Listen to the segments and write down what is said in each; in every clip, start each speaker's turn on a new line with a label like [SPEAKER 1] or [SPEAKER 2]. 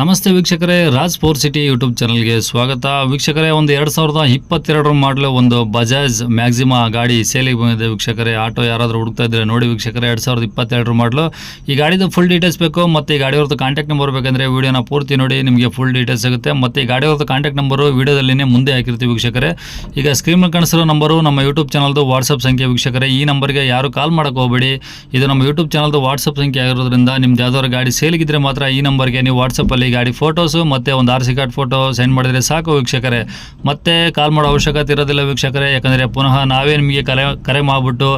[SPEAKER 1] ನಮಸ್ತೆ ವೀಕ್ಷಕರೇ, Raj four city YouTube ಚಾನಲ್ಗೆ ಸ್ವಾಗತ. ವೀಕ್ಷಕರೇ, ಒಂದು ಎರಡು ಸಾವಿರದ ಇಪ್ಪತ್ತೆರಡರ ಮಾಡಲು ಒಂದು ಬಜಾಜ್ ಮ್ಯಾಕ್ಸಿಮಾ ಗಾಡಿ ಸೇಲಿಗೆ ಬಂದಿದೆ ವೀಕ್ಷಕರೇ. ಆಟೋ ಯಾರಾದರೂ ಹುಡುಕ್ತಾ ಇದ್ದರೆ ನೋಡಿ ವೀಕ್ಷಕರೇ, ಎರಡು ಸಾವಿರದ ಇಪ್ಪತ್ತೆರಡರ ಮಾಡಲು. ಈ ಗಾಡಿದು ಫುಲ್ ಡೀಟೇಲ್ಸ್ ಬೇಕು, ಮತ್ತು ಈ ಗಾಡಿಯವ್ರದ್ದು ಕಾಂಟ್ಯಾಕ್ಟ್ ನಂಬರ್ ಬೇಕಂದರೆ ವೀಡಿಯೋನ ಪೂರ್ತಿ ನೋಡಿ, ನಿಮಗೆ ಫುಲ್ ಡೀಟೇಲ್ಸ್ ಸಿಗುತ್ತೆ. ಮತ್ತು ಈ ಗಾಡಿಯವ್ರದ್ದು ಕಾಂಟ್ಯಾಕ್ಟ್ ನಂಬರು ವೀಡಿಯೋದಲ್ಲಿನೇ ಮುಂದೆ ಹಾಕಿರ್ತೀವಿ ವೀಕ್ಷಕರೇ. ಈಗ ಸ್ಕ್ರೀನ್ ಕಾಣಿಸಿರೋ ನಂಬರು ನಮ್ಮ ಯೂಟ್ಯೂಬ್ ಚಾನಲ್ದು ವಾಟ್ಸಪ್ ಸಂಖ್ಯೆ ವೀಕ್ಷಕರೇ. ಈ ನಂಬರ್ಗೆ ಯಾರು ಕಾಲ್ ಮಾಡೋಕೆ ಹೋಗಬೇಡಿ. ಇದು ನಮ್ಮ ಯೂಟ್ಯೂಬ್ ಚಾನಲ್ದು ವಾಟ್ಸಪ್ ಸಂಖ್ಯೆ ಆಗಿರೋದ್ರಿಂದ ನಿಮ್ದು ಯಾವ್ದಾದ್ರು ಗಾಡಿ ಸೇಲಿಗಿದ್ರೆ ಮಾತ್ರ ಈ ನಂಬರ್ಗೆ ನೀವು ವಾಟ್ಸಪ್ಪಲ್ಲಿ ಗಾಡಿ ಫೋಟೋಸು ಮತ್ತು ಒಂದು R C card photo send ಮಾಡಿದರೆ ಸಾಕು ವೀಕ್ಷಕರೇ. ಮತ್ತೆ ಕಾಲ್ ಮಾಡೋ ಅವಶ್ಯಕತೆ ಇರೋದಿಲ್ಲ ವೀಕ್ಷಕರೇ, ಯಾಕಂದರೆ ಪುನಃ ನಾವೇ ನಿಮಗೆ ಕರೆ ಕರೆ ಮಾಡಿಬಿಟ್ಟು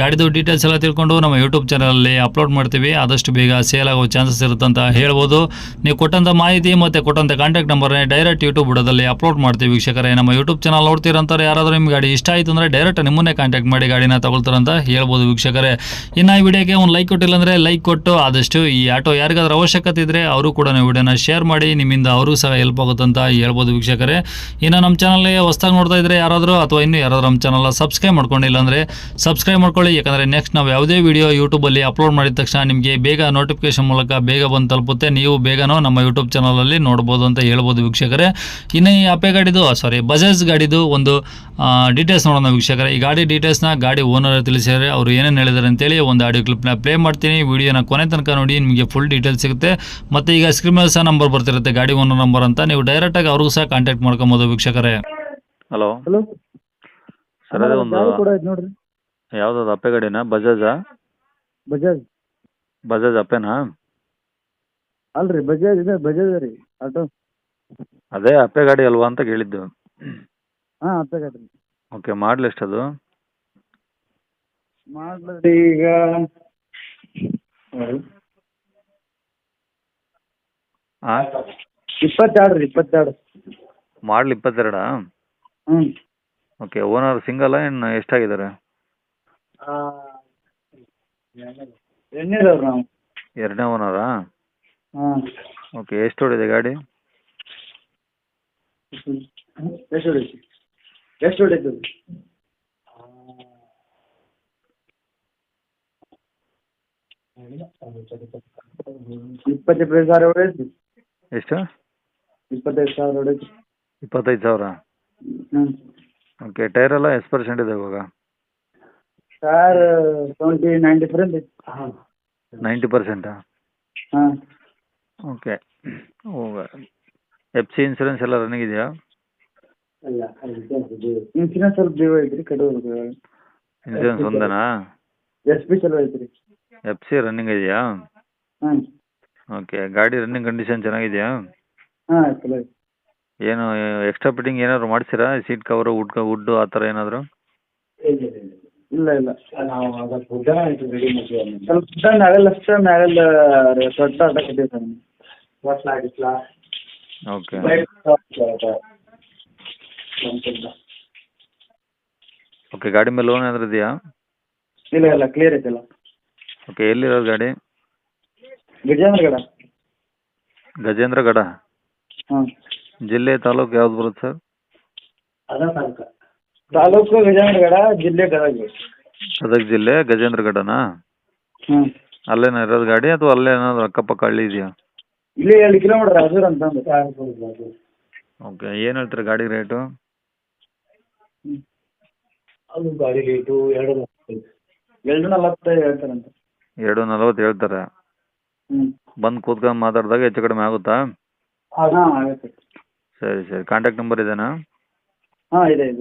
[SPEAKER 1] ಗಾಡಿದು ಡೀಟೇಲ್ಸ್ ಎಲ್ಲ ತಿಳ್ಕೊಂಡು ನಮ್ಮ ಯೂಟ್ಯೂಬ್ ಚಾನಲಲ್ಲಿ ಅಪ್ಲೋಡ್ ಮಾಡ್ತೀವಿ. ಆದಷ್ಟು ಬೇಗ ಸೇಲ್ ಆಗೋ ಚಾನ್ಸಸ್ ಇರುತ್ತೆ ಅಂತ ಹೇಳ್ಬೋದು. ನೀವು ಕೊಟ್ಟಂಥ ಮಾಹಿತಿ ಮತ್ತು ಕೊಟ್ಟಂಥ ಕಾಂಟ್ಯಾಕ್ಟ್ ನಂಬರ್ನೇ ಡೈರೆಕ್ಟ್ ಯೂಟ್ಯೂಬ್ ಬುಡದಲ್ಲಿ ಅಪ್ಲೋಡ್ ಮಾಡ್ತೀವಿ ವೀಕ್ಷಕರೇ. ನಮ್ಮ ಯೂಟ್ಯೂಬ್ ಚಾನಲ್ ನೋಡ್ತೀರಂತಾರೆ ಯಾರಾದರೂ ನಿಮ್ಮ ಗಾಡಿ ಇಷ್ಟ ಆಯಿತು ಅಂದರೆ ಡೈರೆಕ್ಟ್ ನಿಮ್ಮನ್ನೇ ಕಾಂಟ್ಯಾಕ್ಟ್ ಮಾಡಿ ಗಾಡಿನ ತಗೊಳ್ತಾರಂತ ಹೇಳ್ಬೋದು ವೀಕ್ಷಕರೇ. ಇನ್ನು ಈ ವಿಡಿಯೋಗೆ ಒಂದು ಲೈಕ್ ಕೊಟ್ಟಿಲ್ಲ ಅಂದರೆ ಲೈಕ್ ಕೊಟ್ಟು ಆದಷ್ಟು ಈ ಆಟೋ ಯಾರಿಗಾದ್ರೂ ಅವಶ್ಯಕತೆ ಇದ್ದರೆ ಅವರು ಕೂಡ ನೀವು ವಿಡಿಯೋನ ಶೇರ್ ಮಾಡಿ, ನಿಮ್ಮಿಂದ ಅವರು ಸಹ ಹೆಲ್ಪ್ ಆಗುತ್ತಂತ ಹೇಳ್ಬೋದು ವೀಕ್ಷಕರೇ. ಇನ್ನು ನಮ್ಮ ಚಾನಲ್ಗೆ ಹೊಸ್ದಾಗಿ ನೋಡ್ತಾ ಇದ್ದರೆ ಯಾರಾದರೂ ಅಥವಾ ಇನ್ನೂ ಯಾರಾದರೂ ನಮ್ಮ ಚಾನಲ್ನ ಸಬ್ಸ್ಕ್ರೈಬ್ ಮಾಡ್ಕೊಂಡಿಲ್ಲ ಅಂದರೆ ಸಬ್ಸ್ಕ್ರೈಬ್ ಮಾಡ್ಕೊಳ್ಳಿ. ಯಾಕಂದರೆ ನೆಕ್ಸ್ಟ್ ನಾವು ಯಾವುದೇ ವಿಡಿಯೋ ಯೂಟ್ಯೂಬಲ್ಲಿ ಅಪ್ಲೋಡ್ ಮಾಡಿದ ತಕ್ಷಣ ನಿಮಗೆ ಬೇಗ ನೋಟಿಫಿಕೇಶನ್ ಮೂಲಕ ಬೇಗ ಬಂದು ತಲುಪುತ್ತೆ. ನೀವು ಬೇಗನೂ ನಮ್ಮ ಯೂಟ್ಯೂಬ್ ಚಾನಲಲ್ಲಿ ನೋಡ್ಬೋದು ಅಂತ ಹೇಳ್ಬೋದು ವೀಕ್ಷಕರೇ. ಇನ್ನು ಈ ಅಪೆ ಗಾಡಿದು ಸಾರಿ ಬಜಾಜ್ ಗಾಡಿದು ಒಂದು ಡೀಟೇಲ್ಸ್ ನೋಡೋಣ ವೀಕ್ಷಕರೇ. ಈ ಗಾಡಿ ಡೀಟೇಲ್ಸ್ನ ಗಾಡಿ ಓನರ್ ತಿಳಿಸಿದರೆ ಅವರು ಏನೇನು ಹೇಳಿದ್ದಾರೆ ಅಂತೇಳಿ ಒಂದು ಆಡಿಯೋ ಕ್ಲಿಪ್ನ ಪ್ಲೇ ಮಾಡ್ತೀನಿ. ವಿಡಿಯೋನ ಕೊನೆ ತನಕ ನೋಡಿ ನಿಮಗೆ ಫುಲ್ ಡೀಟೇಲ್ಸ್ ಸಿಗುತ್ತೆ. ಮತ್ತು ಈಗ ಸ್ಕ್ರೀನ್ ಸಹ ನಂಬರ್ ಬರ್ತಿರುತ್ತೆ ಗಾಡಿ ಓನರ್ ನಂಬರ್ ಅಂತ. ನೀವು ಡೈರೆಕ್ಟಾಗಿ ಅವ್ರಿಗೂ ಸಹ ಕಾಂಟ್ಯಾಕ್ಟ್ ಮಾಡ್ಕೊಬೋದು ವೀಕ್ಷಕರೇ.
[SPEAKER 2] ಹಲೋ
[SPEAKER 3] ಹಲೋ
[SPEAKER 2] ಸರ್ ಅದೇ ಒಂದು
[SPEAKER 3] ಗಾಡಿ ಕೂಡ ಐತೆ ನೋಡ್ರಿ.
[SPEAKER 2] ಯಾವ್ದು ಅಪ್ಪೆ ಗಾಡಿನಾ? ಬಜಾಜಾ
[SPEAKER 3] ಬಜಾಜ್
[SPEAKER 2] ಬಜಾಜ್ ಅಪ್ಪೆನಾ?
[SPEAKER 3] ಅಲ್ರಿ ಬಜಾಜ್ ಇದೆ ಬಜಾಜ್ ರೀ ಆಟೋ
[SPEAKER 2] ಅದೇ ಅಪ್ಪೆ ಗಾಡಿ ಅಲ್ವಾ ಅಂತ ಕೇಳಿದ್ದು.
[SPEAKER 3] ಹಾಂ ಅಪ್ಪೆ ಗಾಡಿ
[SPEAKER 2] ಓಕೆ ಮಾಡಲ್ ಎಷ್ಟದು?
[SPEAKER 3] ಮಾಡ್ಲಿ ಈಗ
[SPEAKER 2] ಹಾಂ
[SPEAKER 3] ಇಪ್ಪತ್ತೆರಡು ರೀ ಇಪ್ಪತ್ತೆರಡು.
[SPEAKER 2] ಮಾಡಲ್ ಇಪ್ಪತ್ತೆರಡ?
[SPEAKER 3] ಹ್ಞೂ
[SPEAKER 2] ಓಕೆ ಓನರ್ ಸಿಂಗಲ್ಲ ಏನು ಎಷ್ಟಾಗಿದ್ದಾರೆ?
[SPEAKER 3] ಎಣ್ಣೆದವ್ರು ನಾವು.
[SPEAKER 2] ಎರಡನೇ ಓನರಾ
[SPEAKER 3] ಹಾಂ
[SPEAKER 2] ಓಕೆ ಎಷ್ಟು ಹೊಡಿದೆ ಗಾಡಿ?
[SPEAKER 3] ಎಷ್ಟು ಹೊಡೈತಿ? ಎಷ್ಟು ಹೊಡೈತಿ? ಸಾವಿರ ಹೊಡೈತಿ.
[SPEAKER 2] ಎಷ್ಟು?
[SPEAKER 3] ಇಪ್ಪತ್ತೈದು ಸಾವಿರ ಹೊಡೈತಿ.
[SPEAKER 2] ಇಪ್ಪತ್ತೈದು ಸಾವಿರ?
[SPEAKER 3] ಹ್ಞೂ.
[SPEAKER 2] ಓಕೆ ಟೈರ್ ಎಲ್ಲ ಎಷ್ಟು ಪರ್ಸೆಂಟ್ ಇದೆ ಇವಾಗ?
[SPEAKER 3] ಸರ್ ಟ್ವೆಂಟಿ ನೈಂಟಿ ಪರ್ಸೆಂಟ್ ಐತಿ. ಹಾಂ
[SPEAKER 2] ನೈಂಟಿ ಪರ್ಸೆಂಟಾ?
[SPEAKER 3] ಹಾಂ.
[SPEAKER 2] ಓಕೆ. ಎಫ್ ಸಿ ಇನ್ಸೂರೆನ್ಸ್ ಎಲ್ಲ ರನ್ನಿಂಗ್ ಇದೆಯಾ?
[SPEAKER 3] ಇನ್ಸೂರೆನ್ಸ್ ಸ್ವಲ್ಪ ಜೀವ ಐತ್ರಿ ಕಟ್ಟಬೇಕು
[SPEAKER 2] ಇನ್ಸೂರೆನ್ಸ್ ಒಂದೇನಾ?
[SPEAKER 3] ಎಸ್ ಪಿ ಚಲೋ ಐತ್ರಿ
[SPEAKER 2] ಎಫ್ ಸಿ ರನ್ನಿಂಗ್ ಇದೆಯಾ?
[SPEAKER 3] ಹಾಂ
[SPEAKER 2] ಓಕೆ ಗಾಡಿ ರನ್ನಿಂಗ್ ಕಂಡೀಷನ್ ಚೆನ್ನಾಗಿದೆಯಾ?
[SPEAKER 3] ಹಾಂ ಚಲೋ ಐತಿ.
[SPEAKER 2] ಏನು ಎಕ್ಸ್ಟ್ರಾ ಫಿಟ್ಟಿಂಗ್ ಏನಾದ್ರು ಮಾಡಿಸಿರಾ? ಸೀಟ್ ಕವರು ವುಡ್ ವುಡ್ಡು ಆ ಥರ ಏನಾದರೂ?
[SPEAKER 3] ಇಲ್ಲ ಇಲ್ಲ ಸ್ವಲ್ಪ ಉದ್ದ ಮ್ಯಾಗಲ್ ಅಷ್ಟೇ ಮ್ಯಾಗಲ್ ದೊಡ್ಡ ಆಟ ಕಟ್ಟಿವಿ ಸರ್
[SPEAKER 2] ಓಕೆ ಓಕೆ ಗಾಡಿ ಮೇಲೆ ಲೋನ್ ಏನಾದ್ರೂ ಇದೆಯಾ?
[SPEAKER 3] ಇಲ್ಲ ಇಲ್ಲ ಕ್ಲಿಯರ್ ಐತಿಲ್ಲ.
[SPEAKER 2] ಓಕೆ ಎಲ್ಲಿರೋದು ಗಾಡಿ?
[SPEAKER 3] ಗಜೇಂದ್ರಗಡ.
[SPEAKER 2] ಗಜೇಂದ್ರಗಡ?
[SPEAKER 3] ಹಾಂ
[SPEAKER 2] ಜಿಲ್ಲೆ ತಾಲೂಕು ಯಾವ್ದು ಬರುತ್ತೆ ಸರ್?
[SPEAKER 3] ತಾಲೂಕು. ಗಜೇಂದ್ರಗಡ ಜಿಲ್ಲೆ ಗದಗ.
[SPEAKER 2] ಗದಗ ಜಿಲ್ಲೆ ಗಜೇಂದ್ರಗಡನಾ?
[SPEAKER 3] ಹ್ಞೂ
[SPEAKER 2] ಅಲ್ಲೇನ ಇರೋದು ಗಾಡಿ ಅಥವಾ ಅಲ್ಲೇ ಏನಾದ್ರು ಅಕ್ಕಪಕ್ಕ ಹಳ್ಳಿ ಇದೆಯಾ?
[SPEAKER 3] ಇಲ್ಲಿ ಎರಡು ಕಿಲೋಮೀಟರ್ ಹಸಿರು ಅಂತಂದು
[SPEAKER 2] ಓಕೆ ಏನು ಹೇಳ್ತೀರಾ ಗಾಡಿ ರೇಟು?
[SPEAKER 3] ಅದು ಗಾಡಿ ರೇಟು ಎರಡು ಎರಡು ನಲವತ್ತೈದು ಹೇಳ್ತಾರಂತೆ.
[SPEAKER 2] ಎರಡು ನಲ್ವತ್ತು ಹೇಳ್ತಾರೆ.
[SPEAKER 3] ಹ್ಞೂ
[SPEAKER 2] ಬಂದು ಕೂತ್ಕೊಂಡು ಮಾತಾಡಿದಾಗ ಹೆಚ್ಚು ಕಡಿಮೆ ಆಗುತ್ತಾ?
[SPEAKER 3] ಹಾಂ ಆಗುತ್ತೆ.
[SPEAKER 2] ಸರಿ ಸರಿ. ಕಾಂಟ್ಯಾಕ್ಟ್ ನಂಬರ್ ಇದೇನಾ?
[SPEAKER 3] ಹಾಂ ಇದೆ ಇದೆ.